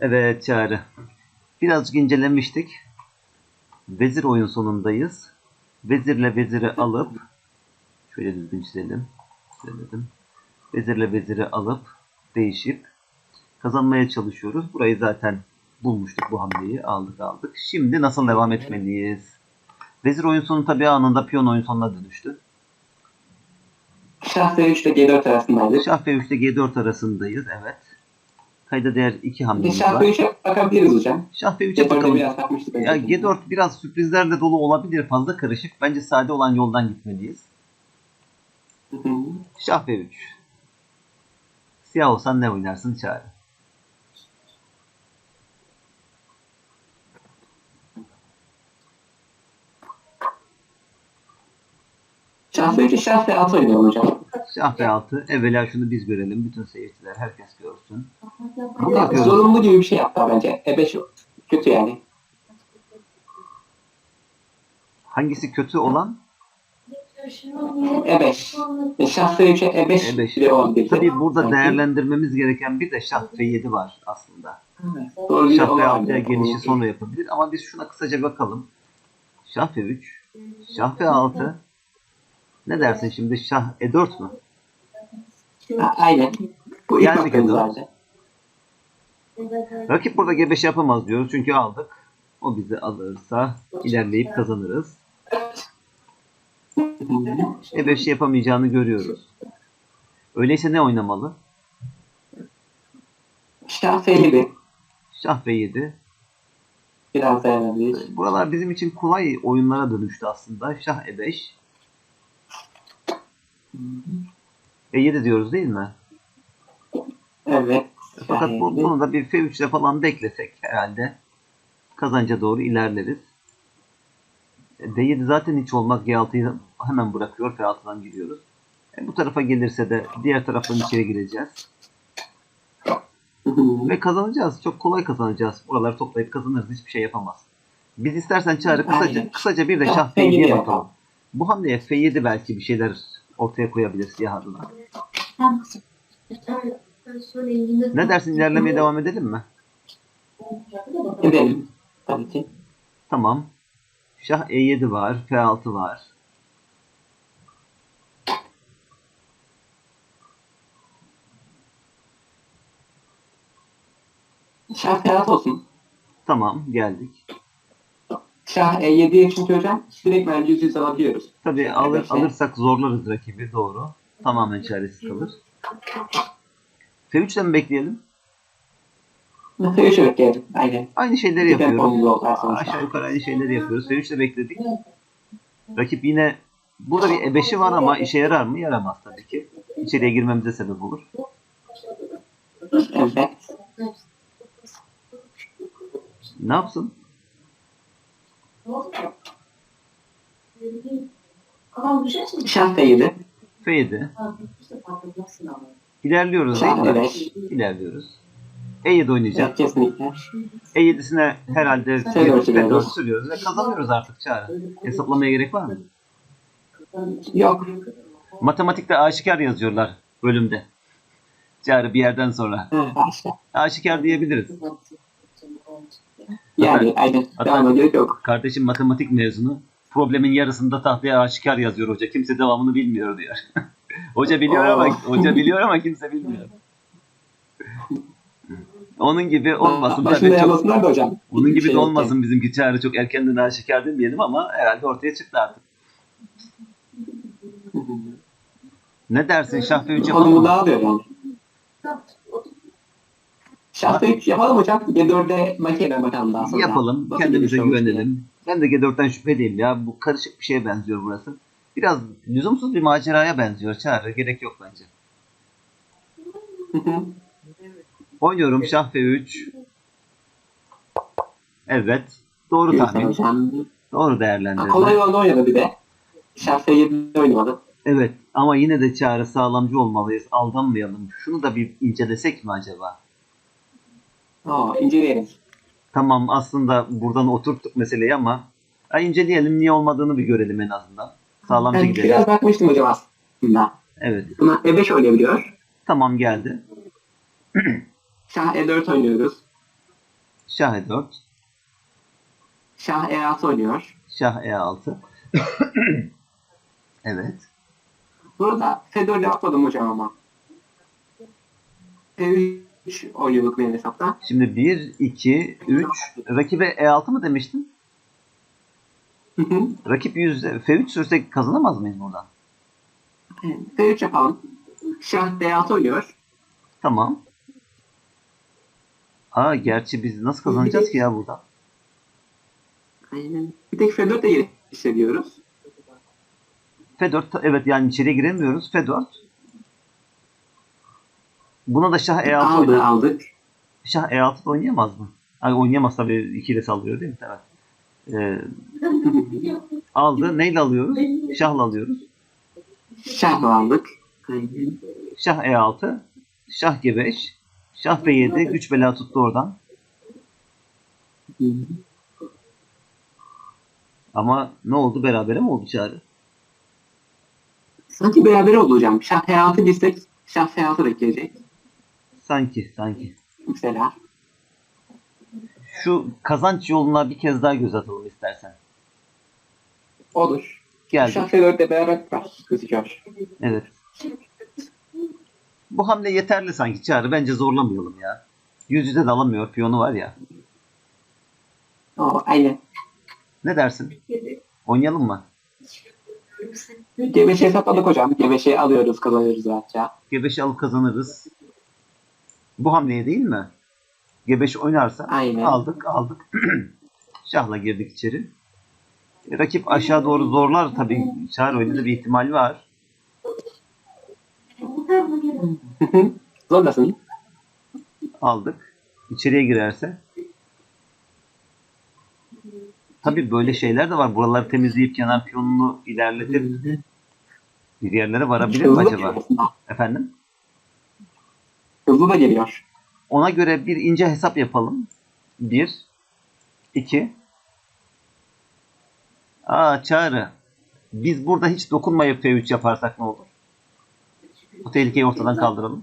Evet Çağrı. Birazcık incelemiştik. Vezir oyun sonundayız. Vezirle veziri alıp şöyle düzgün çizelim. Çizemedim. Vezirle veziri alıp değişip kazanmaya çalışıyoruz. Burayı zaten bulmuştuk bu hamleyi. Aldık aldık. Şimdi nasıl devam etmeliyiz? Vezir oyun sonu tabii anında piyon oyun sonuna dönüştü. Şah V3 ile G4 arasındaydı. Şah ve 3'te G4 arasındayız. Evet. Kayda değer iki hamlemiz Şah var. V3'e bakabiliriz hocam. Şah ve 3'e G4'e bakalım. biraz bakmıştık. Ya G4 biraz sürprizlerle dolu olabilir. Fazla karışık. Bence sade olan yoldan gitmeliyiz. Hı hı. Şah ve 3. Siyah olsan ne oynarsın Çağrı? Şah V3'e Şah V6 oynuyorum hocam. Şah ve 6. Evvela şunu biz görelim. Bütün seyirciler, herkes görsün. Yapıyoruz? zorunlu gibi bir şey yaptı bence. E5 kötü yani. Hangisi kötü olan? E5. E, Şah V3'e E5, E5. bile olabilir. Tabii burada Sanki. değerlendirmemiz gereken bir de şah f7 var aslında. Doğru bir Şah olay f6'ya olabilir. gelişi sonra yapabilir ama biz şuna kısaca bakalım. Şah f3, şah f6. Ne dersin şimdi şah e4 mü? Ha, aynen. Bu ilk Geldik hakkımız vardı. Rakip burada G5 yapamaz diyoruz çünkü aldık. O bizi alırsa ilerleyip kazanırız. Hı hı. E5 yapamayacağını görüyoruz. Öyleyse ne oynamalı? Şah F7 Şah f7. biraz dayanabilir. Buralar bizim için kolay oyunlara dönüştü aslında. Şah e5. E7 diyoruz değil mi? Evet. Fakat bu, F7. bunu da bir F3 ile falan beklesek herhalde kazanca doğru ilerleriz. E, D7 zaten hiç olmaz. G6'yı hemen bırakıyor. F6'dan giriyoruz. E, bu tarafa gelirse de diğer taraftan içeri gireceğiz. Ve kazanacağız. Çok kolay kazanacağız. Buraları toplayıp kazanırız. Hiçbir şey yapamaz. Biz istersen Çağrı kısaca, kısaca bir de şah F7 F7'ye yapalım. bakalım. Bu hamleye F7 belki bir şeyler ortaya koyabilir siyah adına. Ne dersin ilerlemeye devam edelim mi? Edelim. Tabii ki. Tamam. Şah E7 var. F6 var. Şah F6 olsun. Tamam geldik. Şah E7'ye çünkü hocam direkt bence yüz yüz alabiliyoruz. Tabii alır, Evet, alırsak zorlarız rakibi doğru. Tamamen çaresiz kalır. F3'le mi bekleyelim? F3'e bekleyelim. Aynen. Aynı şeyleri Bir yapıyoruz. Aşağı yukarı aynı şeyleri yapıyoruz. F3'le bekledik. Rakip yine burada bir E5'i var ama işe yarar mı? Yaramaz tabii ki. İçeriye girmemize sebep olur. Evet. Ne yapsın? Şah F7. F7. İlerliyoruz değil mi? E5. İlerliyoruz. E7 oynayacak. Evet kesinlikle. E7'sine herhalde F4 sürüyoruz. F4 sürüyoruz ve kazanıyoruz artık Çağrı. Hesaplamaya gerek var mı? Yok. Matematikte aşikar yazıyorlar bölümde. Çağrı bir yerden sonra. Ha, başla. Aşikar diyebiliriz. Yani aynen. Devam ediyor yok. Kardeşim matematik mezunu. Problemin yarısında tahtaya aşikar yazıyor hoca. Kimse devamını bilmiyor diyor. hoca biliyor ama hoca biliyor ama kimse bilmiyor. Onun gibi olmasın Başında yazmasınlar da hocam. Bunun gibi Şey de yok olmasın bizimki çağrı çok erkenden aşikar demeyelim ama herhalde ortaya çıktı artık. Ne dersin şah ve 3 yapalım mı? dağılıyor yani. Şah F3 yapalım hocam. G4'e makine bakalım daha sonra. Yapalım. Nasıl Kendimize gelişiyormuş güvenelim. Ben de G4'ten şüpheliyim ya. Bu karışık bir şeye benziyor burası. Biraz lüzumsuz bir maceraya benziyor Çağrı. Gerek yok bence. Oynuyorum şah F3. Evet. Doğru tahmin. Doğru değerlendirme. Kolay yolda oynadı bir de. Şah F7'de oynamadı. Evet ama yine de Çağrı sağlamcı olmalıyız. Aldanmayalım. Şunu da bir incelesek mi acaba? Aa, inceleyelim. Tamam aslında buradan oturttuk meseleyi ama ha, inceleyelim niye olmadığını bir görelim en azından. Sağlamcı Ben gidelim. biraz bakmıştım hocam aslında. Evet. Buna E5 oynayabiliyor. Tamam geldi. Şah E4 oynuyoruz. Şah E4. Şah E6 oynuyor. Şah E6. evet. Burada F4 yapmadım hocam ama. F3 oynuyorduk benim hesapta. Şimdi 1, 2, 3. Rakibe E6 mı demiştin? Hı hı. Rakip 100 F3 sürsek kazanamaz mıyız buradan? F3 yapalım. Şah D6 oynuyor. Tamam. Aa gerçi biz nasıl kazanacağız ki ya buradan? Aynen. Bir tek F4 de hissediyoruz. F4 ta- evet yani içeriye giremiyoruz. F4. Buna da Şah E6 Aldı, oynar. aldık. Şah E6 da oynayamaz mı? Hani oynayamaz tabii 2 ile saldırıyor değil mi? Evet. Ee, aldı. Neyle alıyoruz? Şah'la alıyoruz. Şahla aldık. Şah E6. Şah G5. Şah B7. Güç bela tuttu oradan. Ama ne oldu? Berabere mi oldu çağrı? Sanki beraber oldu hocam. Şah F6 gitsek Şah F6 da gelecek. Sanki, sanki. Mesela. Şu kazanç yoluna bir kez daha göz atalım istersen. Olur. Geldi. Şah F4 de beraber. Gözüküyor. Evet. Bu hamle yeterli sanki Çağrı. Bence zorlamayalım ya. Yüz yüze de alamıyor. Piyonu var ya. O, aynen. Ne dersin? Oynayalım mı? G5'i hesapladık hocam. G5'i alıyoruz, kazanıyoruz rahatça. G5'i alıp kazanırız. Bu hamleye değil mi? G5 oynarsa Aynen. aldık aldık. Şahla girdik içeri. E, Rakip aşağı doğru zorlar tabii. Çağrı de bir ihtimal var. Zorlasın. Aldık. İçeriye girerse. Tabii böyle şeyler de var. Buraları temizleyip kenar piyonunu ilerletip bir yerlere varabilir mi acaba? Efendim? Hızlı da geliyor. Ona göre bir ince hesap yapalım. 1 2 Aa Çağrı. Biz burada hiç dokunmayıp F3 yaparsak ne olur? Bu tehlikeyi ortadan kaldıralım.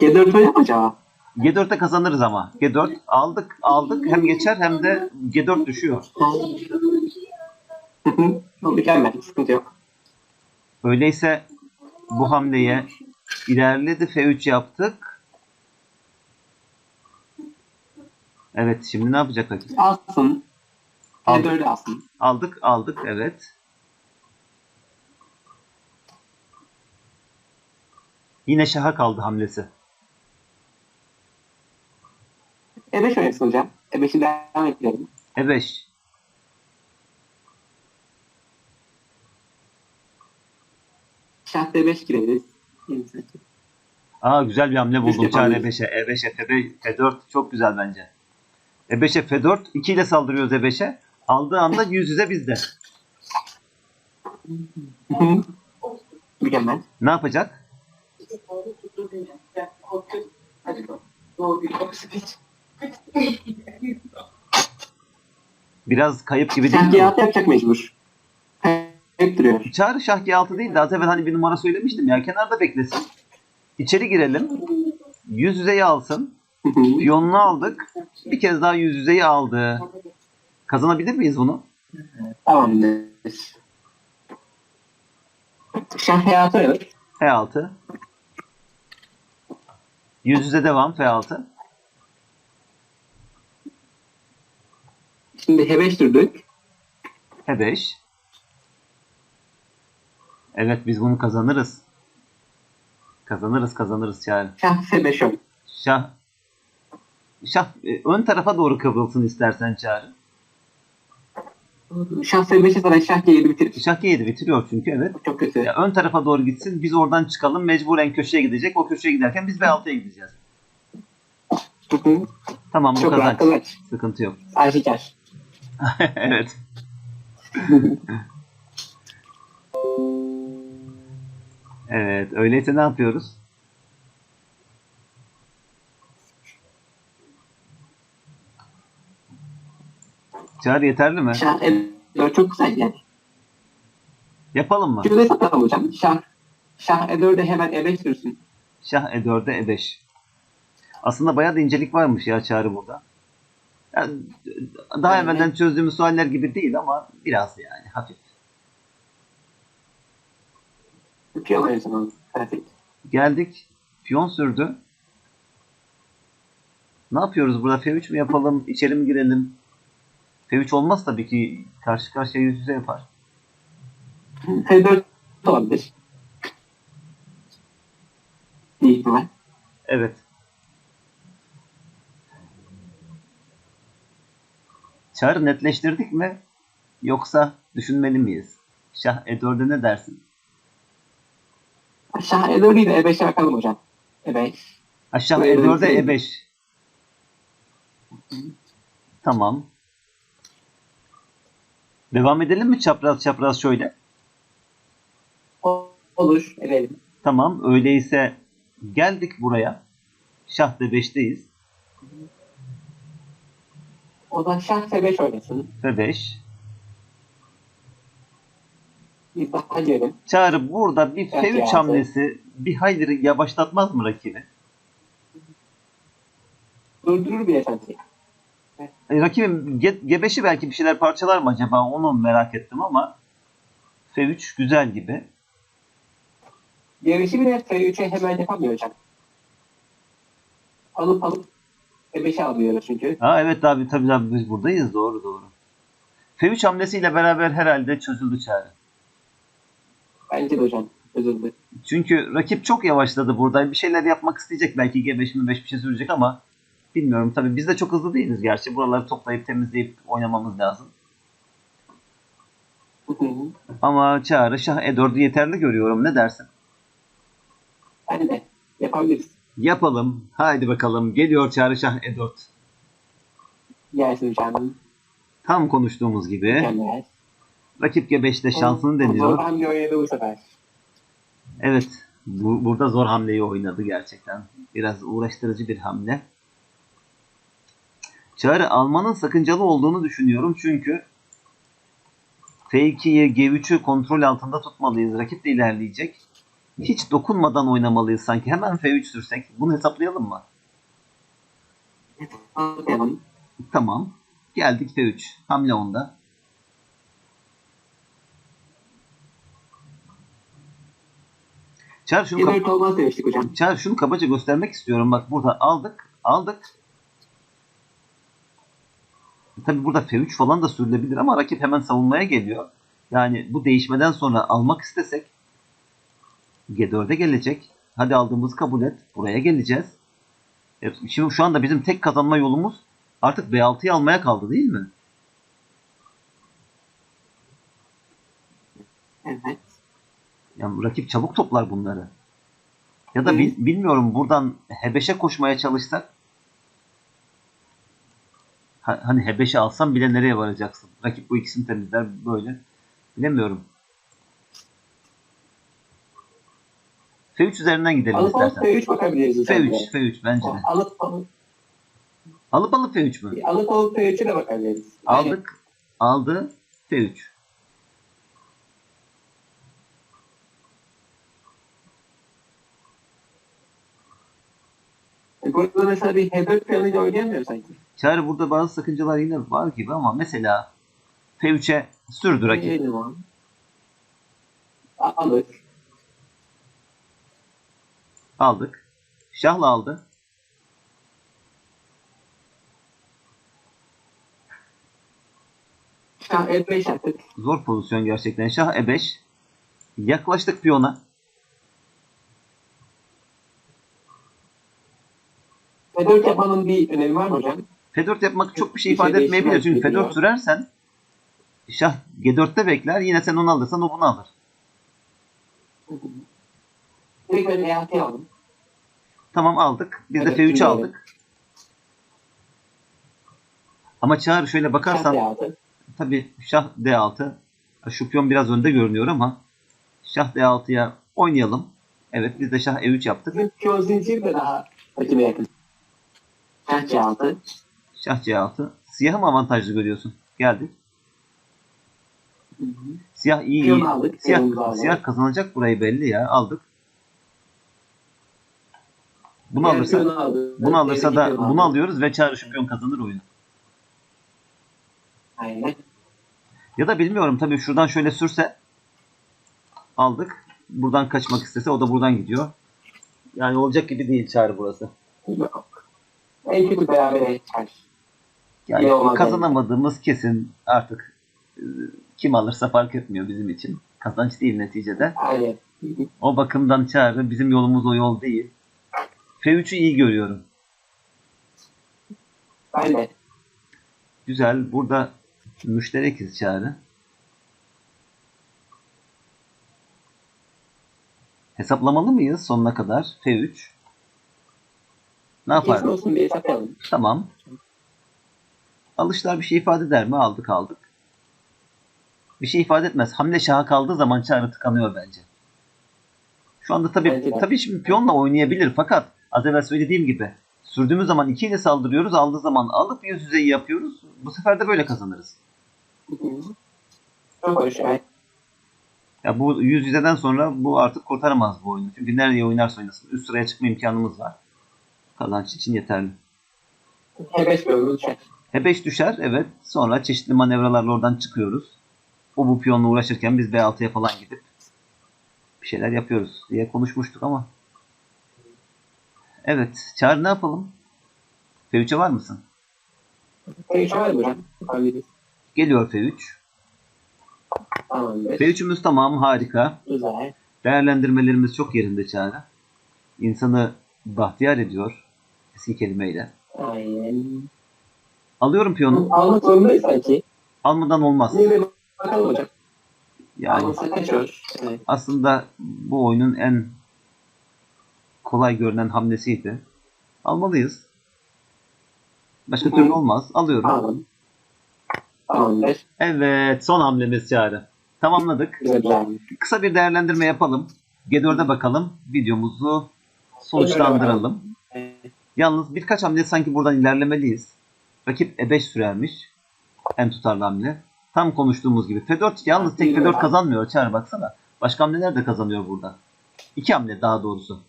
G4 oynama acaba? G4'te kazanırız ama. G4 aldık aldık hem geçer hem de G4 düşüyor. mükemmel. Sıkıntı yok. Öyleyse bu hamleye ilerledi F3 yaptık. Evet şimdi ne yapacak rakip? Alsın. Aldık. G4'ü alsın. Aldık aldık evet. Yine şaha kaldı hamlesi. E5 oynasın hocam. E5'i devam edelim. E5. Şah D5 gireriz. Aa güzel bir hamle buldum. Çağrı yapabiliriz. E5'e. E5'e F5, F4 çok güzel bence. E5'e F4 2 ile saldırıyoruz E5'e. Aldığı anda yüz yüze bizde. mükemmel. Ne yapacak? Biraz kayıp gibi değil mi? G6 yapacak mecbur. Duruyor. Çağrı şah G6 değil de az evvel hani bir numara söylemiştim ya kenarda beklesin. İçeri girelim. Yüz yüzeyi alsın. Piyonunu aldık. Bir kez daha yüz yüzeyi aldı. Kazanabilir miyiz bunu? Tamamdır. Şah H6 oynarız. F6. Yüz yüze devam F6. Şimdi H5 durduk. F5. Evet biz bunu kazanırız. Kazanırız kazanırız Çağrı. Şah F5 oyn. Şah Şah e, ön tarafa doğru kıvrılsın istersen Çağrı. Şah F5'e sonra Şah G7 bitirir. Şah G7 bitiriyor çünkü evet. Çok kötü. Ya ön tarafa doğru gitsin. Biz oradan çıkalım. Mecburen köşeye gidecek. O köşeye giderken biz B6'ya gideceğiz. Tamam bu Çok rahat kazanç. kazanç. Sıkıntı yok. Aşikar. evet. Evet. Öyleyse ne yapıyoruz? Çağrı yeterli mi? Şah E4 çok güzel yani. Yapalım mı? Şurada satalım hocam. Şah Şah E4'e hemen E5 sürsün. Şah E4'e E5. Aslında bayağı da incelik varmış ya Çağrı burada. Yani daha Aynen. evvelden çözdüğümüz sualler gibi değil ama biraz yani hafif. Piyon oynuyorsun Perfect. Geldik. Piyon sürdü. Ne yapıyoruz burada? F3 mü yapalım? İçeri mi girelim? F3 olmaz tabii ki. Karşı karşıya yüz yüze yapar. F4 olabilir. İyi ihtimal. Evet. Çağrı netleştirdik mi? Yoksa düşünmeli miyiz? Şah E4'e ne dersin? Aşağı E4 değil de E5'e bakalım hocam. E5. Ha, şah Evet, E4'e evet. E5. Tamam. Devam edelim mi çapraz çapraz şöyle? Olur. Edelim. Tamam. Öyleyse geldik buraya. Şah D5'teyiz. O da şah F5 oynasın. F5. Daha gelin. Çağrı burada bir Evet, F3 yani. hamlesi bir hayli yavaşlatmaz mı rakibi? Durdurur bir efendi. E, rakibim Ge- G5'i belki bir şeyler parçalar mı acaba onu merak ettim ama F3 güzel gibi. Yarışı bile F3'e hemen yapamıyor hocam. Alıp alıp E5'e alıyoruz çünkü. Ha evet abi tabii tabii biz buradayız doğru doğru. F3 hamlesiyle beraber herhalde çözüldü çağrı. Bence de hocam. Üzüldü. Çünkü rakip çok yavaşladı burada. Bir şeyler yapmak isteyecek belki G5 mi 5 bir şey sürecek ama bilmiyorum tabii biz de çok hızlı değiliz gerçi. Buraları toplayıp temizleyip oynamamız lazım. Ama Çağrı Şah E4'ü yeterli görüyorum. Ne dersin? Hadi de yapabiliriz. Yapalım. Haydi bakalım. Geliyor Çağrı Şah E4. Gelsin hocam. Tam konuştuğumuz gibi. Mükemmel. Rakip G5'te şansını deniyor. Zor hamle oynadı bu sefer. Evet. Bu, burada zor hamleyi oynadı gerçekten. Biraz uğraştırıcı bir hamle. Çağrı almanın sakıncalı olduğunu düşünüyorum çünkü F2'yi G3'ü kontrol altında tutmalıyız. Rakip de ilerleyecek. Hiç dokunmadan oynamalıyız sanki. Hemen F3 sürsek. Bunu hesaplayalım mı? Tamam. Geldik F3. Hamle onda. Çağrı şunu, Yemek olmaz demiştik hocam. Çağrı şunu kabaca göstermek istiyorum. Bak burada aldık. Aldık. Tabi burada F3 falan da sürülebilir ama rakip hemen savunmaya geliyor. Yani bu değişmeden sonra almak istesek G4'e gelecek. Hadi aldığımızı kabul et. Buraya geleceğiz. E, Şimdi şu anda bizim tek kazanma yolumuz artık B6'yı almaya kaldı değil mi? Evet. Yani rakip çabuk toplar bunları. Ya da Hı. bil- bilmiyorum buradan H5'e koşmaya çalışsak Ha- hani H5'e alsam bile nereye varacaksın? Rakip bu ikisini temizler böyle. Bilemiyorum. F3 üzerinden gidelim Alıp alıp istersen. F3 bakabiliriz hocam. F3, F3 bence de. Alıp alıp, Alıp alıp F3 mü? alıp alıp F3'e de bakabiliriz. Aldık. Aldı. F3. Burada mesela bir H4 planıyla oynayamıyor sanki. Çağrı burada bazı sakıncalar yine var gibi ama mesela F3'e sürdü rakip. Alır. Aldık. Şahla aldı. Şah E5 yaptık. Zor pozisyon gerçekten. Şah E5. Yaklaştık piyona. F4 yapmanın bir önemi var mı hocam? F4 yapmak çok bir şey şey ifade etmeyebilir. değişmez Çünkü gibi F4 ya. sürersen şah G4'te bekler. Yine sen onu alırsan o bunu alır. Direkt ben E6'ya aldım. Tamam aldık. Biz de Evet, F3 şimdi aldık. Ama Çağrı şöyle bakarsan E6. tabii şah D6. Şu piyon biraz önde görünüyor ama şah D6'ya oynayalım. Evet biz de şah E3 yaptık. Bizim piyon zinciri de daha rakibe yakın. Şah C6. Şah C6. Siyahı mı avantajlı görüyorsun? Geldik. Hı hı. Siyah iyi iyi. aldık, Siyah, siyah kazanacak burayı belli ya. Aldık. Bunu Diğer alırsa aldı. bunu alırsa Diğer da bunu aldı. alıyoruz ve Çağrı şu piyon kazanır oyunu. Aynen. Ya da bilmiyorum tabii şuradan şöyle sürse aldık. Buradan kaçmak istese o da buradan gidiyor. Yani olacak gibi değil Çağrı burası. En kötü beraber çıkar. Yani olmaz kazanamadığımız kesin artık e, kim alırsa fark etmiyor bizim için. Kazanç değil neticede. Aynen. O bakımdan Çağrı bizim yolumuz o yol değil. F3'ü iyi görüyorum. De. Güzel. Burada müşterekiz Çağrı. Hesaplamalı mıyız sonuna kadar? F3. Ne yapar? olsun diye hesaplayalım. Tamam. Alışlar bir şey ifade eder mi? Aldık aldık. Bir şey ifade etmez. Hamle şaha kaldığı zaman Çağrı tıkanıyor bence. Şu anda tabii Bence tabii şimdi piyonla oynayabilir fakat az evvel söylediğim gibi sürdüğümüz zaman 2 ile saldırıyoruz. Aldığı zaman alıp yüz yüzeyi yapıyoruz. Bu sefer de böyle kazanırız. Çok hoş. Ya bu yüz yüzeden sonra bu artık kurtaramaz bu oyunu. Çünkü nereye oynarsa oynasın. Üst sıraya çıkma imkanımız var. Kazanç için yeterli. H5 bölümü düşer. H5 düşer evet. Sonra çeşitli manevralarla oradan çıkıyoruz. O bu piyonla uğraşırken biz B6'ya falan gidip bir şeyler yapıyoruz diye konuşmuştuk ama. Evet. Çağrı ne yapalım? F3'e var mısın? H3 var mı hocam? Geliyor F3. Tamamdır. F3'ümüz tamam harika. Güzel. Değerlendirmelerimiz çok yerinde Çağrı. İnsanı bahtiyar ediyor. Eski kelimeyle. Aynen. Alıyorum piyonu. Almak zorundayız sanki. Almadan olmaz. Yine de bakalım hocam. Yani. Evet. aslında bu oyunun en kolay görünen hamlesiydi. Almalıyız. Başka türlü olmaz. Alıyorum. Alın. Tamamdır. Evet, son hamlemiz Çağrı. Tamamladık. Güzel. Kısa bir değerlendirme yapalım. G4'e bakalım. Videomuzu sonuçlandıralım. Yalnız birkaç hamle sanki buradan ilerlemeliyiz. Rakip E5 sürermiş. En tutarlı hamle. Tam konuştuğumuz gibi. F4 yalnız tek F4 kazanmıyor. Çağrı baksana. Başka hamleler de kazanıyor burada. İki hamle daha doğrusu.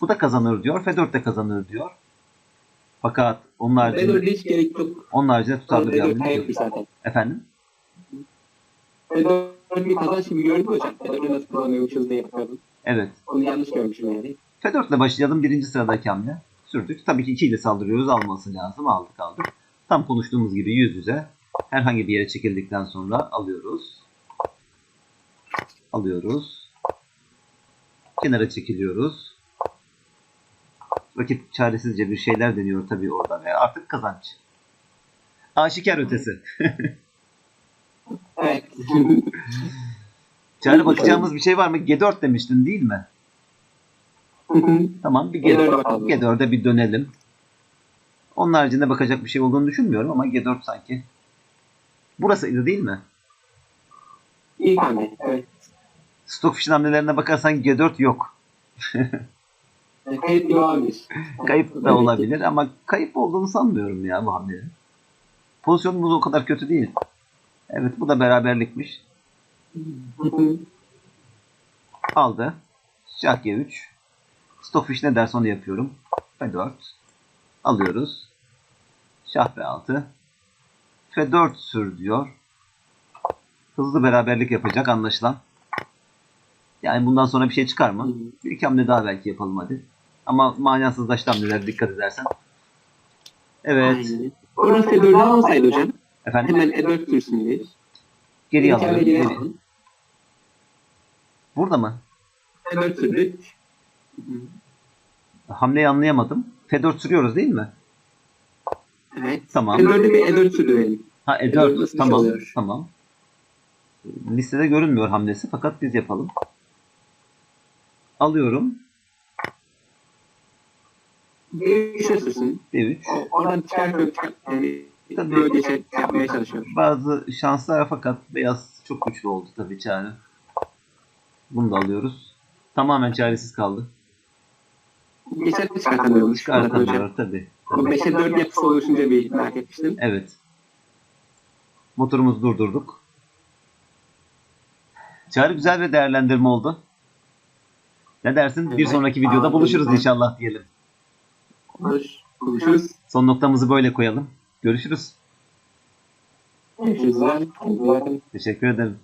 Bu da kazanır diyor. F4 de kazanır diyor. Fakat onun haricinde, Fedor'da hiç gerek yok. onun haricinde tutarlı bir hamle yok. zaten. Efendim? Fedor bir kazanç gibi gördüm hocam. Fedor'u nasıl kullanıyormuşuz diye bakıyordum. Evet. Onu yanlış görmüşüm yani. F4 ile başlayalım. Birinci sıradaki hamle. Sürdük. Tabii ki 2 ile saldırıyoruz. Alması lazım. Aldık aldık. Tam konuştuğumuz gibi yüz yüze herhangi bir yere çekildikten sonra alıyoruz. Alıyoruz. Kenara çekiliyoruz. Rakip çaresizce bir şeyler deniyor tabii orada ve artık kazanç. Aşikar ötesi. Evet. Çare bakacağımız bir şey var mı? G4 demiştin değil mi? Tamam bir G4'e G4, bakalım. G4'e bir dönelim. Onun haricinde bakacak bir şey olduğunu düşünmüyorum ama G4 sanki. Burasıydı değil mi? İlk hamle. Evet. Stockfish'in hamlelerine bakarsan G4 yok. Kayıp gibi olabilir. Kayıp da olabilir ama kayıp olduğunu sanmıyorum ya bu hamlenin. Pozisyonumuz o kadar kötü değil. Evet bu da beraberlikmiş. Aldı. Şah G3. Stockfish ne derse onu yapıyorum. F4. Alıyoruz. Şah B6. F4 sür diyor. Hızlı beraberlik yapacak anlaşılan. Yani bundan sonra bir şey çıkar mı? Bir iki hamle daha belki yapalım hadi. Ama manasızlaştı hamleler dikkat edersen. Evet. Aynen. Orası Fedor'da alsaydı hocam. Efendim Hemen E4 sürsün diye. geri alıyorum. geri. Burada mı? E4 sürdük. Hamleyi anlayamadım. F4 sürüyoruz değil mi? Evet. Tamam. E4'de bir E4 sürdü benim. Ha E4 E4 nasıl tamam oluyor? tamam. Listede görünmüyor hamlesi fakat biz yapalım. Alıyorum. D3'e sürsün. D3. O- Oradan çıkartıp Tabii. böyle şey yapmaya çalışıyor. Bazı şanslar fakat beyaz çok güçlü oldu tabii çare. Bunu da alıyoruz. Tamamen çaresiz kaldı. Geçen de çıkartamıyormuş. Çıkartamıyor tabii. O tabii. 5'e 4 yapısı oluşunca bir merak etmiştim. Evet. Motorumuzu durdurduk. Çağrı güzel bir değerlendirme oldu. Ne dersin? Bir Evet, sonraki videoda buluşuruz inşallah diyelim. Hoş. Görüşürüz. Son noktamızı böyle koyalım. Görüşürüz. Teşekkür ederim.